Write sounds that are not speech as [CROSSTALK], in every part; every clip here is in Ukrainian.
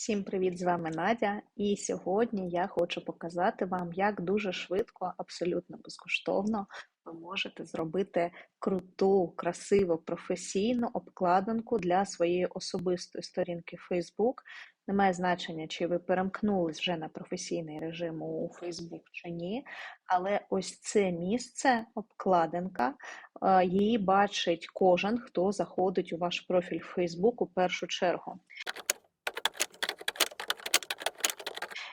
Всім привіт! З вами Надя. І сьогодні я хочу показати вам, як дуже швидко, абсолютно безкоштовно, ви можете зробити круту, красиву, професійну обкладинку для своєї особистої сторінки Facebook. Немає значення, чи ви перемкнулись вже на професійний режим у Facebook чи ні. Але ось це місце, обкладинка, е, її бачить кожен, хто заходить у ваш профіль Facebook у першу чергу.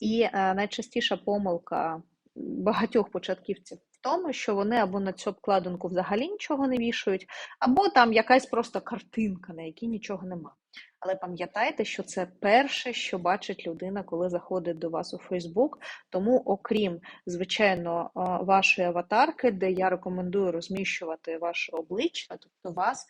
І е, найчастіша помилка багатьох початківців в тому, що вони або на цю обкладинку взагалі нічого не вішають, або там якась просто картинка, на якій нічого нема. Але пам'ятайте, що це перше, що бачить людина, коли заходить до вас у Фейсбук. Тому, окрім, звичайно, е, вашої аватарки, де я рекомендую розміщувати ваше обличчя, тобто вас.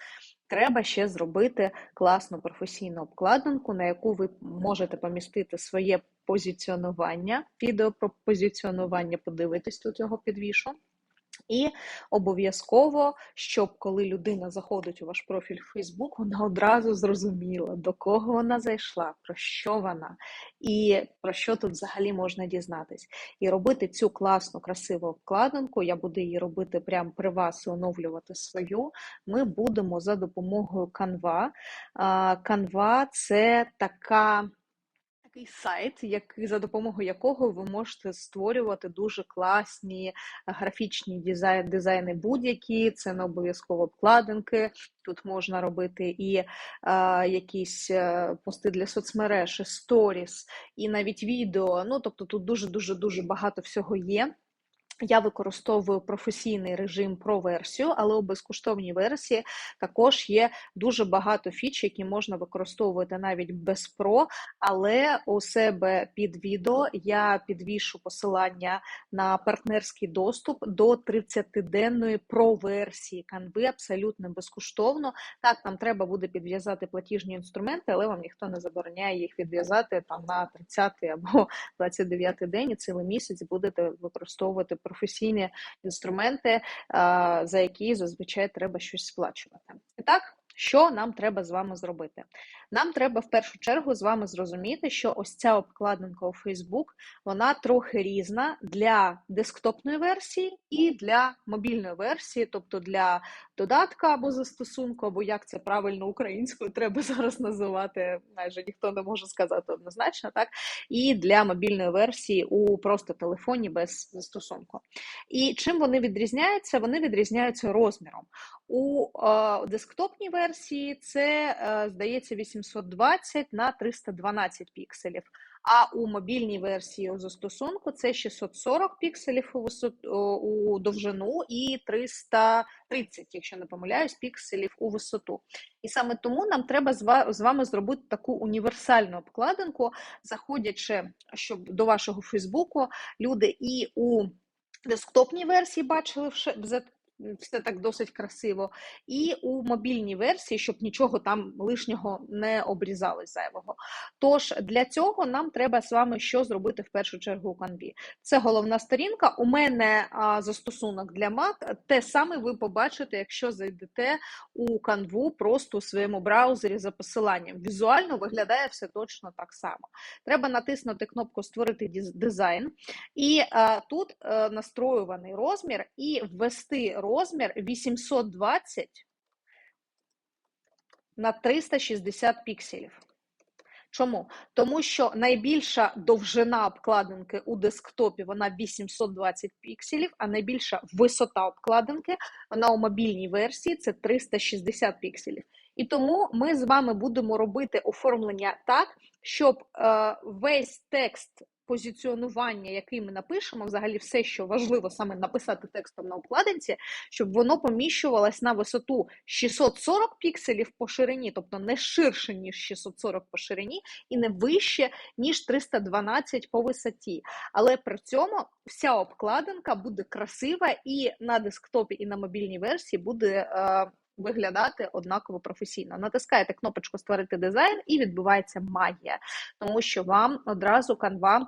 Треба ще зробити класну професійну обкладинку, на яку ви можете помістити своє позиціонування, відео про позиціонування, подивитись тут його підвішу. І обов'язково, щоб коли людина заходить у ваш профіль в Facebook, вона одразу зрозуміла, до кого вона зайшла, про що вона і про що тут взагалі можна дізнатись. І робити цю класну, красиву обкладинку, я буду її робити прямо при вас і оновлювати свою. Ми будемо за допомогою Canva. Canva – це така такий сайт, який, за допомогою якого ви можете створювати дуже класні графічні дизайн, дизайни будь-які, це не обов'язково обкладинки. Тут можна робити і е, якісь е, пости для соцмереж, сторіс, і навіть відео. Ну, тобто тут дуже-дуже дуже багато всього є. Я використовую професійний режим про версію, але у безкоштовній версії також є дуже багато фіч, які можна використовувати навіть без Pro, але у себе під відео я підвішу посилання на партнерський доступ до 30-денної про-версії Canva абсолютно безкоштовно. Так, нам треба буде підв'язати платіжні інструменти, але вам ніхто не забороняє їх відв'язати там на 30 або 29 день і цілий місяць будете використовувати професійні інструменти, за які зазвичай треба щось сплачувати. І так, що нам треба з вами зробити? Нам треба в першу чергу з вами зрозуміти, що ось ця обкладинка у Facebook, вона трохи різна для десктопної версії і для мобільної версії, тобто для додатка або застосунку, або як це правильно українською треба зараз називати, майже ніхто не може сказати однозначно, так? І для мобільної версії у просто телефоні без застосунку. І чим вони відрізняються? Вони відрізняються розміром. У е, десктопній версії це, е, здається, 820 на 312 пікселів. А у мобільній версії застосунку це 640 пікселів у висоту, у довжину і 330, якщо не помиляюсь, пікселів у висоту. І саме тому нам треба з вами зробити таку універсальну обкладинку, заходячи щоб до вашого Фейсбуку, люди і у десктопній версії бачили вже все так досить красиво. І у мобільній версії, щоб нічого там лишнього не обрізалось зайвого. Тож для цього нам треба з вами що зробити в першу чергу у Canvі. Це головна сторінка. У мене а, застосунок для Mac. Те саме ви побачите, якщо зайдете у Canvu просто у своєму браузері за посиланням. Візуально виглядає все точно так само. Треба натиснути кнопку Створити дизайн, і а, тут а, е, настроюваний розмір, і ввести розмір розмір 820 на 360 пікселів. Чому? Тому що найбільша довжина обкладинки у десктопі вона 820 пікселів, а найбільша висота обкладинки вона у мобільній версії це 360 пікселів. І тому ми з вами будемо робити оформлення так, щоб е, весь текст позиціонування, який ми напишемо, взагалі все, що важливо саме написати текстом на обкладинці, щоб воно поміщувалось на висоту 640 пікселів по ширині, тобто не ширше, ніж 640 по ширині, і не вище, ніж 312 по висоті. Але при цьому вся обкладинка буде красива і на десктопі, і на мобільній версії буде. Е, Виглядати однаково професійно. Натискаєте кнопочку Створити дизайн і відбувається магія, тому що вам одразу Canva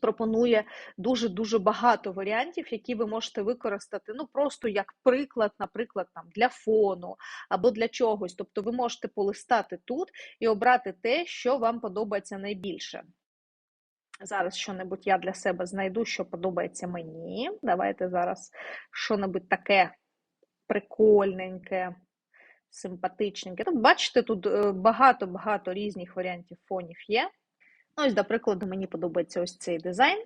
пропонує дуже-дуже багато варіантів, які ви можете використати, ну просто як приклад, наприклад, там для фону або для чогось. Тобто ви можете полистати тут і обрати те, що вам подобається найбільше. Зараз що-небудь я для себе знайду, що подобається мені. Давайте зараз що-небудь таке прикольненьке, симпатичненьке. Тут, бачите, тут е, багато-багато різних варіантів фонів є. Ну, ось, до прикладу, мені подобається ось цей дизайн.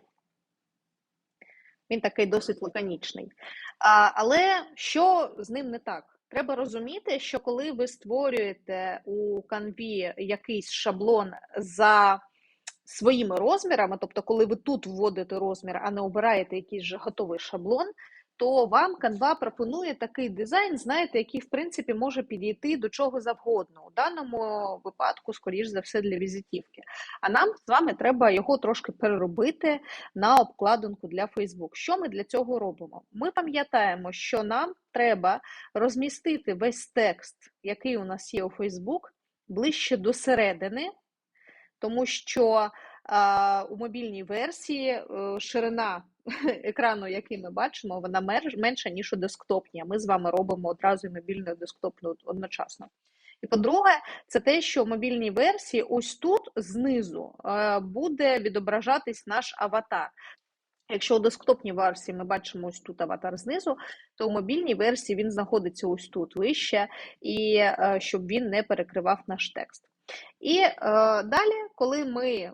Він такий досить лаконічний. А, Але що з ним не так? Треба розуміти, що коли ви створюєте у канві якийсь шаблон за своїми розмірами, тобто, коли ви тут вводите розмір, а не обираєте якийсь же готовий шаблон, то вам Canva пропонує такий дизайн, знаєте, який, в принципі, може підійти до чого завгодно. У даному випадку, скоріш за все, для візитівки. А нам з вами треба його трошки переробити на обкладинку для Facebook. Що ми для цього робимо? Ми пам'ятаємо, що нам треба розмістити весь текст, який у нас є у Facebook, ближче до середини, тому що а, у мобільній версії е, ширина екрану, який ми бачимо, вона менша, ніж у десктопній. а Ми з вами робимо одразу і мобільну і десктопну одночасно. І по-друге, це те, що в мобільній версії ось тут знизу е, буде відображатись наш аватар. Якщо у десктопній версії ми бачимо ось тут аватар знизу, то у мобільній версії він знаходиться ось тут вище, і е, щоб він не перекривав наш текст. І е, далі, коли ми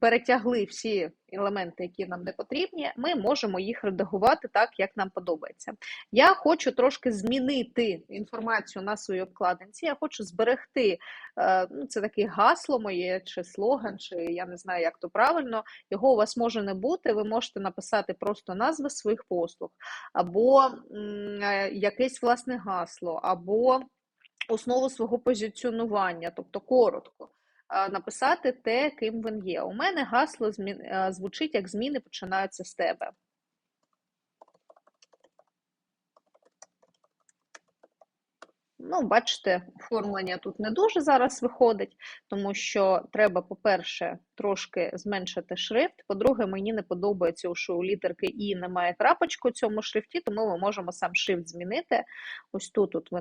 перетягли всі елементи, які нам не потрібні, ми можемо їх редагувати так, як нам подобається. Я хочу трошки змінити інформацію на своїй обкладинці. Я хочу зберегти е, ну, це таке гасло моє, чи слоган, чи я не знаю, як то правильно. Його у вас може не бути. Ви можете написати просто назви своїх послуг, або м, е, якесь власне гасло, або основу свого позиціонування, тобто коротко. Написати те, ким він є. У мене гасло звучить, як зміни починаються з тебе. Ну, бачите, оформлення тут не дуже зараз виходить, тому що треба, по-перше, трошки зменшити шрифт. По-друге, мені не подобається, що у літерки І немає крапочку цьому шрифті, тому ми можемо сам шрифт змінити. Ось тут от ви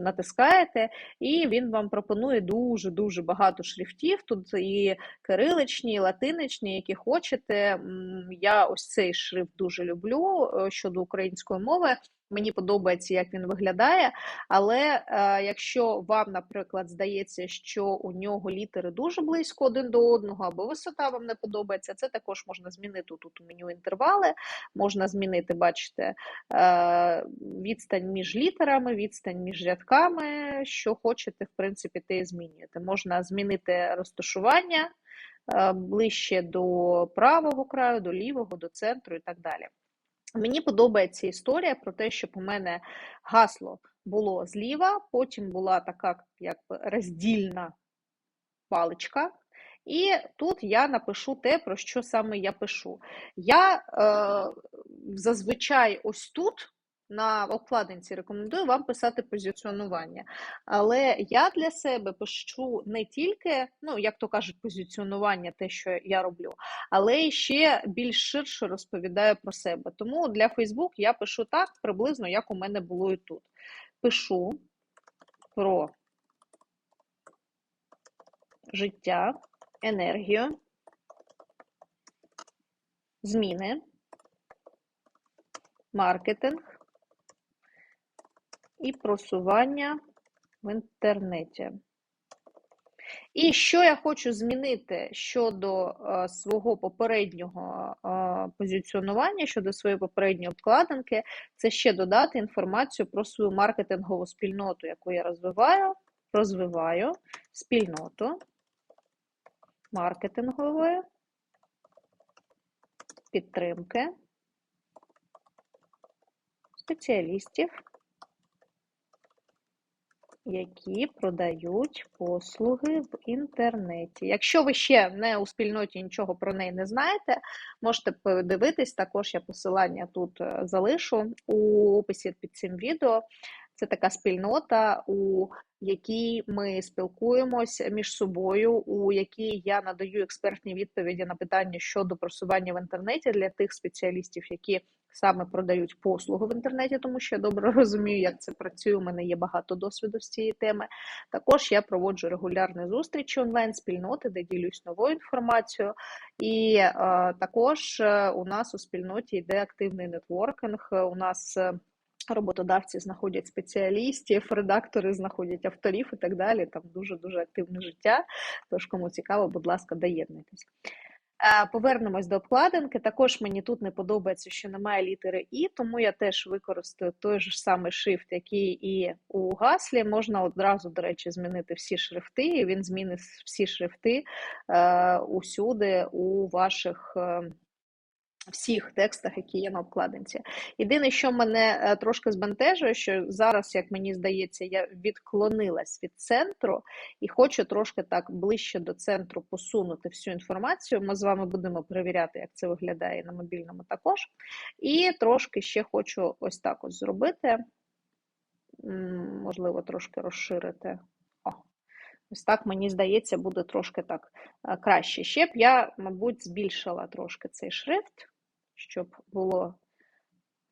натискаєте, і він вам пропонує дуже-дуже багато шрифтів. Тут і кириличні, і латиничні, які хочете. Я ось цей шрифт дуже люблю е, щодо української мови. Мені подобається, як він виглядає, але е, якщо вам, наприклад, здається, що у нього літери дуже близько один до одного, або висота вам не подобається, це також можна змінити тут у меню інтервали, можна змінити, бачите, е, відстань між літерами, відстань між рядками, що хочете, в принципі, те і змінюєте. Можна змінити розташування е, ближче до правого краю, до лівого, до центру і так далі. Мені подобається історія про те, щоб у мене гасло було зліва, потім була така як роздільна паличка. І тут я напишу те, про що саме я пишу. Я е, зазвичай ось тут на обкладинці рекомендую вам писати позиціонування. Але я для себе пишу не тільки, ну, як то кажуть, позиціонування, те, що я роблю, але ще більш ширше розповідаю про себе. Тому для Facebook я пишу так, приблизно, як у мене було і тут. Пишу про життя, енергію, зміни, маркетинг і просування в інтернеті. І що я хочу змінити щодо е, свого попереднього е, позиціонування, щодо своєї попередньої обкладинки, це ще додати інформацію про свою маркетингову спільноту, яку я розвиваю, розвиваю спільноту маркетингової підтримки спеціалістів які продають послуги в інтернеті. Якщо ви ще не у спільноті нічого про неї не знаєте, можете подивитись, також я посилання тут е, залишу у описі під цим відео. Це така спільнота, у якій ми спілкуємось між собою, у якій я надаю експертні відповіді на питання щодо просування в інтернеті для тих спеціалістів, які саме продають послуги в інтернеті, тому що я добре [LAUGHS] розумію, як це працює. У мене є багато досвіду з цієї теми. Також я проводжу регулярні зустрічі онлайн-спільноти, де ділюсь новою інформацією. І е, також е, у нас у спільноті йде активний нетворкінг. У нас е, Роботодавці знаходять спеціалістів, редактори знаходять авторів і так далі. Там дуже дуже активне життя. Тож, кому цікаво, будь ласка, доєднуйтесь. Е, повернемось до обкладинки. Також мені тут не подобається, що немає літери І, тому я теж використаю той же самий шрифт, який і у гаслі. Можна одразу, до речі, змінити всі шрифти, і він змінить всі шрифти е, усюди у ваших. Всіх текстах, які є на обкладинці. Єдине, що мене е, трошки збентежує, що зараз, як мені здається, я відклонилась від центру і хочу трошки так ближче до центру посунути всю інформацію. Ми з вами будемо перевіряти, як це виглядає на мобільному також. І трошки ще хочу ось так ось зробити. Можливо, трошки розширити. О, Ось так, мені здається, буде трошки так е, краще. Ще б я, мабуть, збільшила трошки цей шрифт щоб було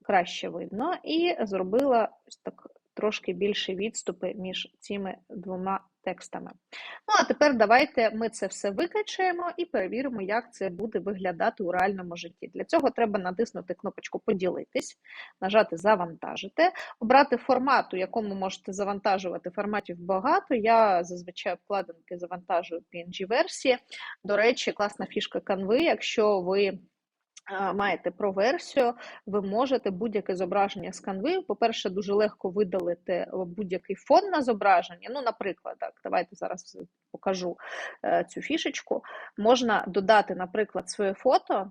краще видно, і зробила так трошки більші відступи між цими двома текстами. Ну, а тепер давайте ми це все викачаємо і перевіримо, як це буде виглядати у реальному житті. Для цього треба натиснути кнопочку Поділитись, нажати Завантажити, обрати формат, у якому можете завантажувати форматів багато. Я зазвичай обкладинки завантажую PNG-версії. До речі, класна фішка Canva, якщо ви маєте про версію, ви можете будь-яке зображення з канви. По-перше, дуже легко видалити будь-який фон на зображення. Ну, наприклад, так, давайте зараз покажу е, цю фішечку. Можна додати, наприклад, своє фото.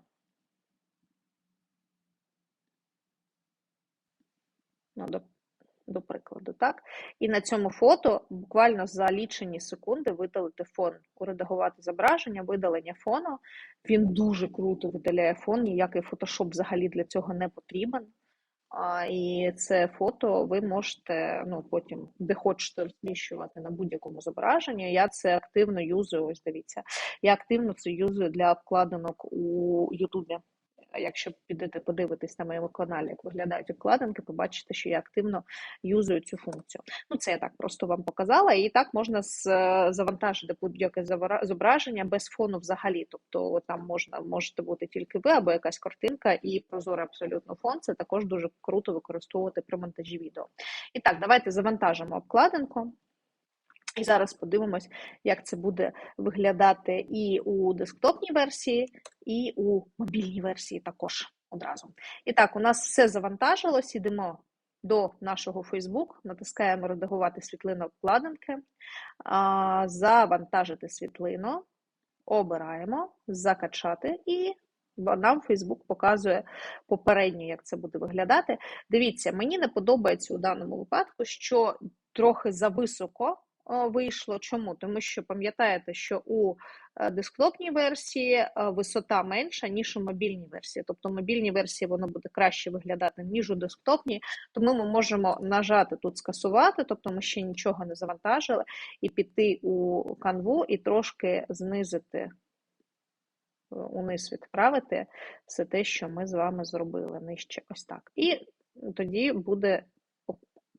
Ну, до прикладу, так? І на цьому фото буквально за лічені секунди видалити фон, уредагувати зображення, видалення фону. Він дуже круто видаляє фон, ніякий фотошоп взагалі для цього не потрібен. А, І це фото ви можете ну, потім, де хочете розміщувати на будь-якому зображенні. Я це активно юзую. Ось дивіться, я активно це юзую для обкладинок у Ютубі якщо підете подивитись на моєму каналі, як виглядають обкладинки, побачите, що я активно юзую цю функцію. Ну, це я так просто вам показала, і так можна завантажити будь-яке зображення без фону взагалі. Тобто там можна можете бути тільки ви або якась картинка, і прозорий абсолютно фон. Це також дуже круто використовувати при монтажі відео. І так, давайте завантажимо обкладинку. І зараз подивимось, як це буде виглядати і у десктопній версії, і у мобільній версії також одразу. І так, у нас все завантажилось, ідемо до нашого Facebook, натискаємо редагувати світлину обкладинки, завантажити світлину, обираємо, закачати і. Нам Facebook показує попередньо, як це буде виглядати. Дивіться, мені не подобається у даному випадку, що трохи зависоко вийшло. Чому? Тому що пам'ятаєте, що у е, десктопній версії е, висота менша, ніж у мобільній версії. Тобто мобільній версії воно буде краще виглядати, ніж у десктопній, тому ми можемо нажати тут скасувати, тобто ми ще нічого не завантажили, і піти у канву і трошки знизити. Е, униз відправити все те, що ми з вами зробили нижче ось так. І тоді буде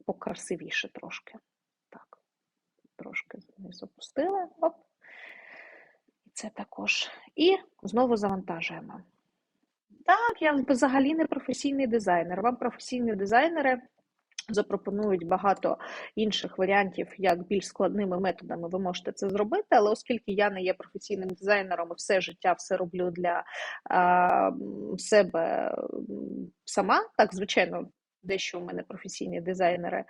покрасивіше трошки трошки вниз опустили. Оп. Це також. І знову завантажуємо. Так, я взагалі не професійний дизайнер. Вам професійні дизайнери запропонують багато інших варіантів, як більш складними методами ви можете це зробити. Але оскільки я не є професійним дизайнером і все життя все роблю для а, себе сама, так, звичайно, Дещо у мене професійні дизайнери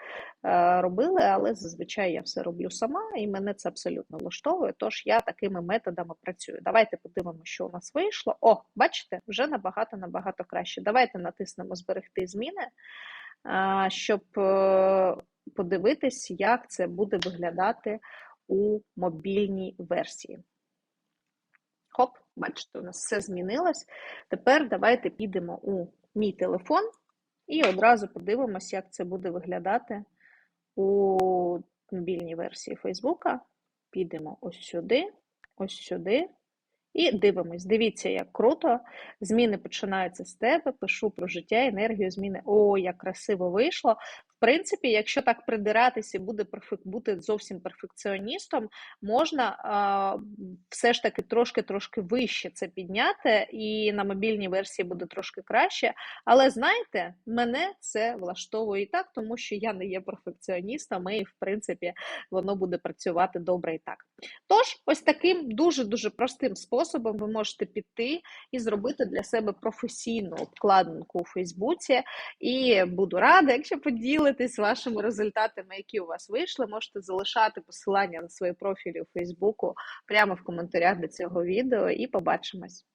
е, робили, але зазвичай я все роблю сама, і мене це абсолютно влаштовує. Тож я такими методами працюю. Давайте подивимося, що у нас вийшло. О, бачите, вже набагато-набагато краще. Давайте натиснемо Зберегти зміни, е, щоб е, подивитись, як це буде виглядати у мобільній версії. Хоп, бачите, у нас все змінилось. Тепер давайте підемо у мій телефон. І одразу подивимось, як це буде виглядати у мобільній версії Фейсбука. Підемо ось сюди, ось сюди. І дивимось. Дивіться, як круто. Зміни починаються з тебе. Пишу про життя, енергію, зміни. О, як красиво вийшло. Принципі, якщо так придиратися буде перфек... бути зовсім перфекціоністом, можна а, все ж таки трошки-трошки вище це підняти, і на мобільній версії буде трошки краще. Але знаєте, мене це влаштовує і так, тому що я не є перфекціоністом, і в принципі воно буде працювати добре і так. Тож, ось таким дуже-дуже простим способом ви можете піти і зробити для себе професійну обкладинку у Фейсбуці. І буду рада, якщо поділитесь вашими результатами, які у вас вийшли, можете залишати посилання на свої профілі у Фейсбуку прямо в коментарях до цього відео, і побачимось.